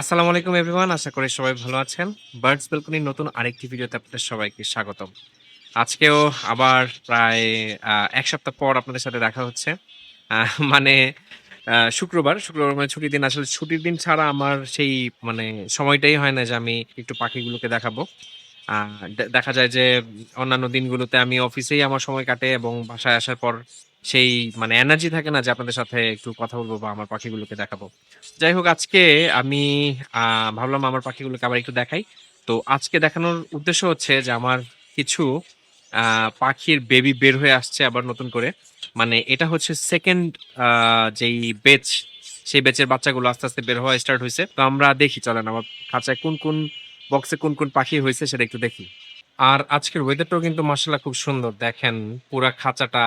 আসসালামু আলাইকুম এভরিওয়ান আশা করি সবাই ভালো আছেন। বার্ডস বেলকনির নতুন আরেকটি ভিডিওতে আপনাদের সবাইকে স্বাগতম। আজকেও আবার প্রায় এক সপ্তাহ পর আপনাদের সাথে দেখা হচ্ছে। মানে শুক্রবার। শুক্রবার মানে ছুটির দিন। আসলে ছুটির দিন ছাড়া আমার সেই মানে সময়টাই হয় না যে আমি একটু পাখিগুলোকে দেখাবো। দেখা যায় যে অন্যান্য দিনগুলোতে আমি অফিসেই আমার সময় কাটে এবং বাসায় আসার পর সেই মানে এনার্জি থাকে না যে আপনাদের সাথে একটু কথা বলব বা আমার পাখিগুলোকে দেখাবো। যাই হোক, আজকে আমি ভাবলাম আমার পাখিগুলোকে আবার একটু দেখাই। তো আজকে দেখানোর উদ্দেশ্য হচ্ছে যে আমার কিছু পাখির বেবি বের হয়ে আসছে আবার নতুন করে। মানে এটা হচ্ছে সেকেন্ড যেই বেচ সেই বেচের বাচ্চাগুলো আস্তে আস্তে বের হওয়া স্টার্ট হয়েছে। তো আমরা দেখি, চলেন আমার খাঁচায় কোন কোন বক্সে কোন কোন পাখি হয়েছে সেটা একটু দেখি। আর আজকের ওয়েদারটাও কিন্তু মার্শাল্লাহ খুব সুন্দর। দেখেন পুরা খাঁচাটা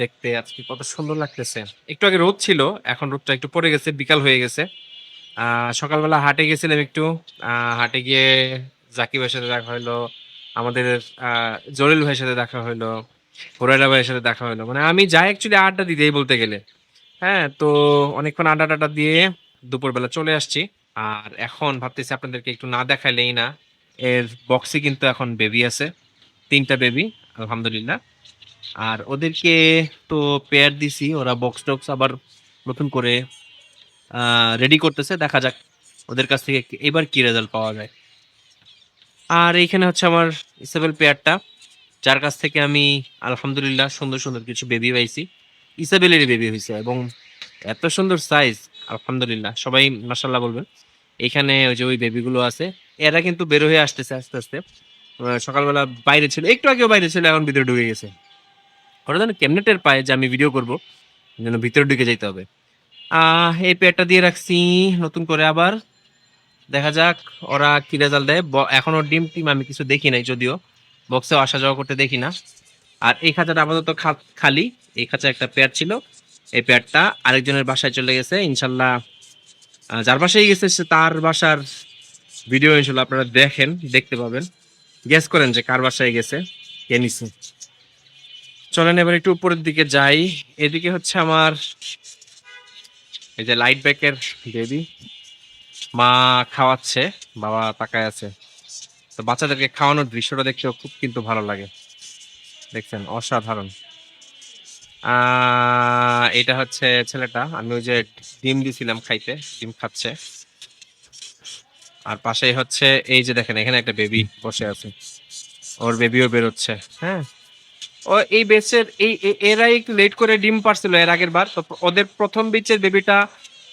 দেখতে আজকে কত সুন্দর লাগতেছে। একটু আগে রোদ ছিল, এখন রোদটা একটু পড়ে গেছে, বিকাল হয়ে গেছে। সকালবেলা হাটে গেছিলাম একটু। হাটে গিয়ে জাকিব ভাইয়ের সাথে দেখা হলো আমাদের জলিল ভাইয়ের সাথে দেখা হলো হুরাইরা ভাইয়ের সাথে দেখা হলো মানে আমি যাই অ্যাকচুয়ালি আড্ডা দিতেই বলতে গেলে। হ্যাঁ তো অনেকক্ষণ আড্ডা টাড্ডা দিয়ে দুপুরবেলা চলে আসছি। আর এখন ভাবতেছি আপনাদেরকে একটু না দেখাইলেই না, এর বক্সে কিন্তু এখন বেবি আছে। তিনটা বেবি আলহামদুলিল্লাহ। আর ওদেরকে তো পেয়ার দিছি, ওরা বক্স টক্স আবার নতুন করে রেডি করতেছে, দেখা যাক ওদের কাছ থেকে এবার কি রেজাল্ট পাওয়া যায়। আর এইখানে হচ্ছে আমার ইসাবেল পেয়ারটা যার কাছ থেকে আমি আলহামদুলিল্লাহ সুন্দর সুন্দর কিছু বেবি পাইছি। ইসাবেলেরই বেবি হয়েছে এবং এত সুন্দর সাইজ আলহামদুলিল্লাহ, সবাই মাসাল্লাহ বলবেন। এখানে ওই যে ওই বেবিগুলো আছে, এরা কিন্তু বের হয়ে আসতেছে আস্তে আস্তে। সকালবেলা বাইরে ছিল, একটু আগেও বাইরে ছিল, এখন ভিতরে ঢুকে গেছে। ওরা যেন কেমনে টের পায় যে আমি ভিডিও করব, যেন ভিতরে ঢুকে যাইতে হবে। এই পেয়ারটা দিয়ে রাখছি, নতুন করে আবার। দেখা যাক ওরা কি রেজাল্ট দেয়। ব- এখনও ডিম টিম আমি কিছু দেখি নাই যদিও। বক্সেও আসা যাওয়া করতে দেখি না। আর এই খাঁচাটা আপাতত খালি। এই খাঁচা একটা পেয়ার ছিল। এই পেয়ারটা আরেকজনের বাসায় চলে গেছে। ইনশাল্লাহ যার বাসায় গেছে সে তার বাসার ভিডিও ইনশাল্লাহ আপনারা দেখেন, দেখতে পাবেন। গেস করেন যে কার বাসায় গেছে, কে চলেন এবার একটু উপরের দিকে যাই। এদিকে হচ্ছে আমার এই যে লাইট ব্যাকের বেবি মা খাওয়াচ্ছে, বাবা তাকায় আছে। তো বাচ্চাদেরকে খাওয়ানোর দৃশ্যটা দেখতেও খুব কিন্তু ভালো লাগে। দেখছেন, অসাধারণ। এটা হচ্ছে ছেলেটা, আমি ওই যে ডিম দিছিলাম খাইতে, ডিম খাচ্ছে। আর পাশেই হচ্ছে, এই যে দেখেন, এখানে একটা বেবি বসে আছে। ওর বেবিও বেরোচ্ছে হ্যাঁ? ও এই বেচের এই, এ- এরা একটু লেট করে ডিম পারছিল এর আগের বার। তো ওদের প্রথম বেচের বেবিটা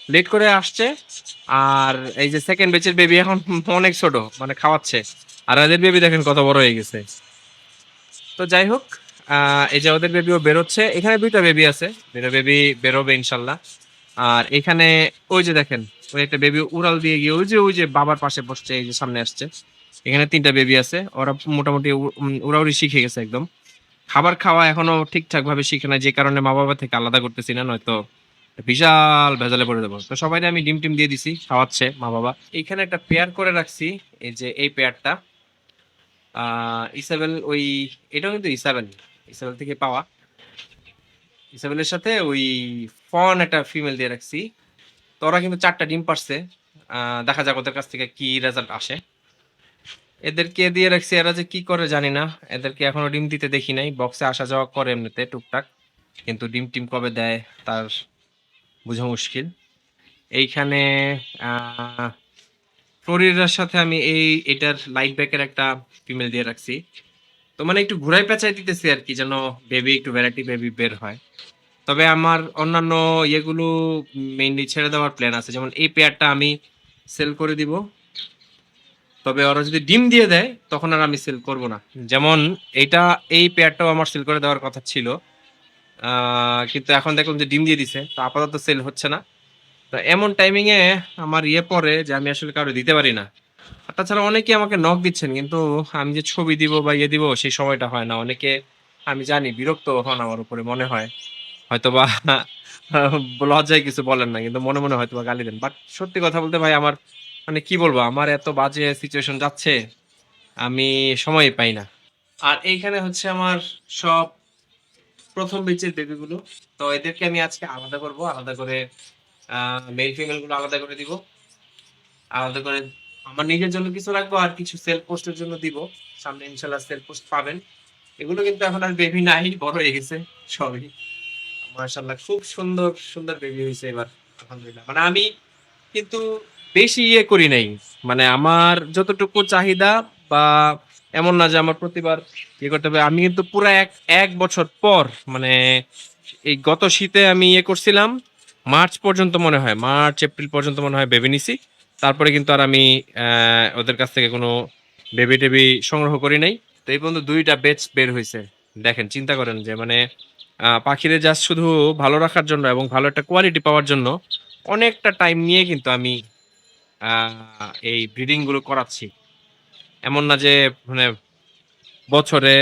লেট করে আসছে। আর এই যে সেকেন্ড বেচের বেবি এখন অনেক ছোট মানে খাওয়াচ্ছে। আর এদের বেবি দেখেন কত বড় হয়ে গেছে। তো যাই হোক এই যে ওদের বেবিও বেরোচ্ছে। এখানে দুইটা বেবি আছে। দুইটা বেবি বেরোবে ইনশাল্লাহ। আর এখানে ওই যে দেখেন, ওই একটা বেবি উড়াল দিয়ে গিয়ে ওই যে ওই যে বাবার পাশে বসছে, এই যে সামনে আসছে। এখানে তিনটা বেবি আছে। ওরা মোটামুটি উড়াউড়ি শিখে গেছে একদম। খাবার খাওয়া এখনও ঠিকঠাক ভাবে শিখে না যে কারণে মা বাবা থেকে আলাদা করতেছি না, নয়তো বিশাল ভেজালে পড়ে দেবো তো সবাই আমি ডিম টিম দিয়ে দিছি, খাওয়াচ্ছে মা বাবা এইখানে একটা পেয়ার করে রাখছি, এই যে এই পেয়ারটা ইসাবেল ওই, এটাও কিন্তু ইসাবেল ইসাবেল থেকে পাওয়া। ইসাবেলের সাথে ওই ফন একটা ফিমেল দিয়ে রাখছি। তো ওরা কিন্তু চারটা ডিম পারছে। দেখা যাক ওদের কাছ থেকে কি রেজাল্ট আসে। এদেরকে দিয়ে রাখছি, এরা যে কি করে জানি না। এদেরকে এখনও ডিম দিতে দেখি নাই। বক্সে আসা যাওয়া করে এমনিতে টুকটাক। কিন্তু ডিম টিম কবে দেয়, তার বোঝা মুশকিল। এইখানে ফ্লোরিডার সাথে আমি এই, এটার লাইট ব্যাকের একটা ফিমেল দিয়ে রাখছি। তো মানে একটু ঘুরাই পেঁচাই দিতেছি আর কি, যেন বেবি একটু ভ্যারাইটি বেবি বের হয়। তবে আমার অন্যান্য ইয়েগুলো মেইনলি ছেড়ে দেওয়ার প্ল্যান আছে। যেমন এই পেয়ারটা আমি সেল করে দিব। তবে ওরা যদি ডিম দিয়ে দেয়, তখন আর আমি সেল করব না। যেমন এইটা, এই পেয়ারটাও আমার সেল করে দেওয়ার কথা ছিল। কিন্তু এখন দেখলাম যে ডিম দিয়ে দিছে, তো আপাতত সেল হচ্ছে না। তো এমন টাইমিং এ আমার ইয়ে পরে যে আমি আসলে কারও দিতে পারি না। তাছাড়া অনেকে আমাকে নক দিচ্ছেন, কিন্তু আমি যে ছবি দিব বা ইয়ে দিব, সেই সময়টা হয় না। অনেকে, আমি জানি, বিরক্ত হন আমার উপরে, মনে হয়। হয়তো বা লজ্জায় কিছু বলেন না, কিন্তু মনে মনে হয়তো বা গালি দেন। বাট সত্যি কথা বলতে ভাই, আমার মানে কি বলব, আমার এত বাজে সিচুয়েশন যাচ্ছে, আমি সময় পাই না। আর এইখানে হচ্ছে আমার সব প্রথম বেচের বেবিগুলো তো এদেরকে আমি আজকে আলাদা করব, আলাদা করে মেল ফিমেলগুলো আলাদা করে দিব। আলাদা করে আমার নিজের জন্য কিছু রাখব আর কিছু সেল পোস্টের জন্য দিব। সামনে ইনশাল্লাহ সেল পোস্ট পাবেন। এগুলো কিন্তু এখন আর বেবি নাই, বড় হয়ে গেছে, সবই। মাশাল্লাহ খুব সুন্দর সুন্দর বেবি হয়েছে এবার, আলহামদুলিল্লাহ। মানে আমি কিন্তু বেশি ইয়ে করি নাই। মানে আমার যতটুকু চাহিদা বা এমন না যে আমার প্রতিবার ইয়ে করতে হবে, আমি কিন্তু পুরো এক এক বছর পর মানে এই গত শীতে আমি ইয়ে করছিলাম, মার্চ পর্যন্ত মনে হয়, মার্চ, এপ্রিল পর্যন্ত মনে হয় বেবি নিছি। তারপরে কিন্তু আর আমি ওদের কাছ থেকে কোনো বেবি টেবি সংগ্রহ করি নাই। তো এই পর্যন্ত দুইটা বেচ বের হয়েছে দেখেন, চিন্তা করেন যে মানে পাখিদের জাস্ট শুধু ভালো রাখার জন্য এবং ভালো একটা কোয়ালিটি পাওয়ার জন্য অনেকটা টাইম নিয়ে কিন্তু আমি এই ব্রিডিংগুলো করাচ্ছি। এমন না যে মানে বছরে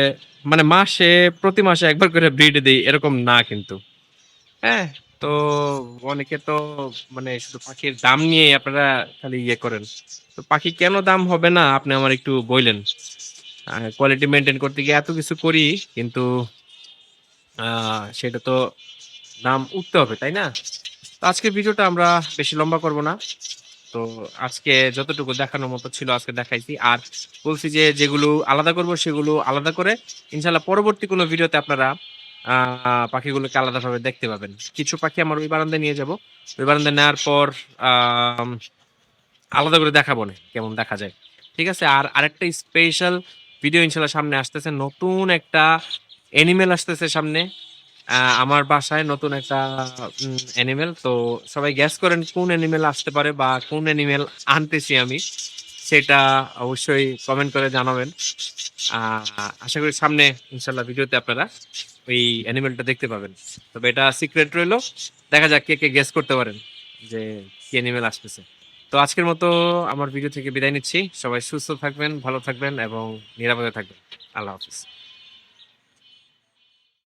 মানে মাসে, প্রতি মাসে একবার করে ব্রিড দিই, এরকম না কিন্তু। হ্যাঁ তো অনেকে তো মানে শুধু পাখির দাম নিয়ে আপনারা খালি ইয়ে করেন। তো পাখি কেন দাম হবে না? আপনি আমার একটু বললেন কোয়ালিটি মেনটেন করতে গিয়ে এত কিছু করি, কিন্তু সেটা তো দাম উঠতে হবে, তাই না? তো আজকের ভিডিওটা আমরা বেশি লম্বা করব না। তো আজকে যতটুকু দেখানোর মতো ছিল আজকে দেখাইছি। আর বলছি যে, যেগুলো আলাদা করব সেগুলো আলাদা করে ইনশাল্লাহ পরবর্তী কোনো ভিডিওতে আপনারা পাখিগুলোকে আলাদাভাবে দেখতে পাবেন। কিছু পাখি আমার ওই বারান্দায় নিয়ে যাব। ওই বারান্দায় নেওয়ার পর আলাদা করে দেখাবো না, কেমন দেখা যায়। ঠিক আছে? আর আরেকটা স্পেশাল ভিডিও ইনশাল্লাহ সামনে আসতেছে। নতুন একটা অ্যানিমেল আসতেছে সামনে। আমার বাসায় নতুন একটা অ্যানিমেল তো সবাই গ্যাস করেন কোন অ্যানিমেল আসতে পারে বা কোন অ্যানিমেল আনতেছি আমি, সেটা অবশ্যই কমেন্ট করে জানাবেন। আশা করি সামনে ইনশাল্লাহ ভিডিওতে আপনারা ওই অ্যানিমেলটা দেখতে পাবেন। তবে এটা সিক্রেট রইল, দেখা যাক কে কে গেস করতে পারেন যে কি অ্যানিমেল আসতেছে। তো আজকের মতো আমার ভিডিও থেকে বিদায় নিচ্ছি। সবাই সুস্থ থাকবেন, ভালো থাকবেন এবং নিরাপদে থাকবেন। আল্লাহ হাফিজ।